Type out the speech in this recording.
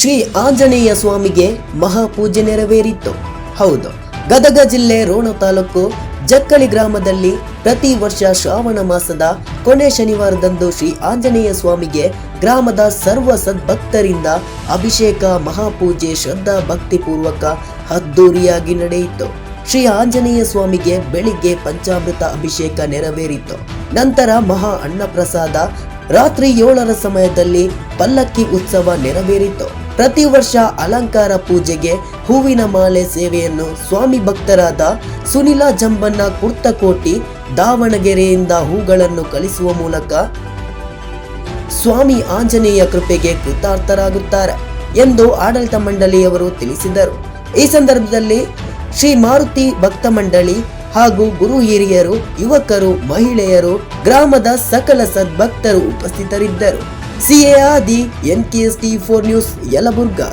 ಶ್ರೀ ಆಂಜನೇಯ ಸ್ವಾಮಿಗೆ ಮಹಾಪೂಜೆ ನೆರವೇರಿತ್ತು. ಹೌದು, ಗದಗ ಜಿಲ್ಲೆ ರೋಣ ತಾಲೂಕು ಜಕ್ಕಳಿ ಗ್ರಾಮದಲ್ಲಿ ಪ್ರತಿ ವರ್ಷ ಶ್ರಾವಣ ಮಾಸದ ಕೊನೆ ಶನಿವಾರದಂದು ಶ್ರೀ ಆಂಜನೇಯ ಸ್ವಾಮಿಗೆ ಗ್ರಾಮದ ಸರ್ವ ಸದ್ಭಕ್ತರಿಂದ ಅಭಿಷೇಕ, ಮಹಾಪೂಜೆ ಶ್ರದ್ಧಾ ಭಕ್ತಿಪೂರ್ವಕ ಅದ್ದೂರಿಯಾಗಿ ನಡೆಯಿತು. ಶ್ರೀ ಆಂಜನೇಯ ಸ್ವಾಮಿಗೆ ಬೆಳಿಗ್ಗೆ ಪಂಚಾಮೃತ ಅಭಿಷೇಕ ನೆರವೇರಿತು. ನಂತರ ಮಹಾ ಅನ್ನಪ್ರಸಾದ ರಾತ್ರಿ ಏಳರ ಸಮಯದಲ್ಲಿ ಪಲ್ಲಕ್ಕಿ ಉತ್ಸವ ನೆರವೇರಿತು. ಪ್ರತಿ ವರ್ಷ ಅಲಂಕಾರ ಪೂಜೆಗೆ ಹೂವಿನ ಮಾಲೆ ಸೇವೆಯನ್ನು ಸ್ವಾಮಿ ಭಕ್ತರಾದ ಸುನಿಲಾ ಜಂಬಣ್ಣ ಕುರ್ತಕೋಟಿ ದಾವಣಗೆರೆಯಿಂದ ಹೂಗಳನ್ನು ಕಲಿಸುವ ಮೂಲಕ ಸ್ವಾಮಿ ಆಂಜನೇಯ ಕೃಪೆಗೆ ಕೃತಾರ್ಥರಾಗುತ್ತಾರೆ ಎಂದು ಆಡಳಿತ ಮಂಡಳಿಯವರು ತಿಳಿಸಿದರು. ಈ ಸಂದರ್ಭದಲ್ಲಿ ಶ್ರೀ ಮಾರುತಿ ಭಕ್ತ ಮಂಡಳಿ ಹಾಗೂ ಗುರು ಹಿರಿಯರು, ಯುವಕರು, ಮಹಿಳೆಯರು, ಗ್ರಾಮದ ಸಕಲ ಸದ್ಭಕ್ತರು ಉಪಸ್ಥಿತರಿದ್ದರು. CA Adi N K S T four news Yelburga.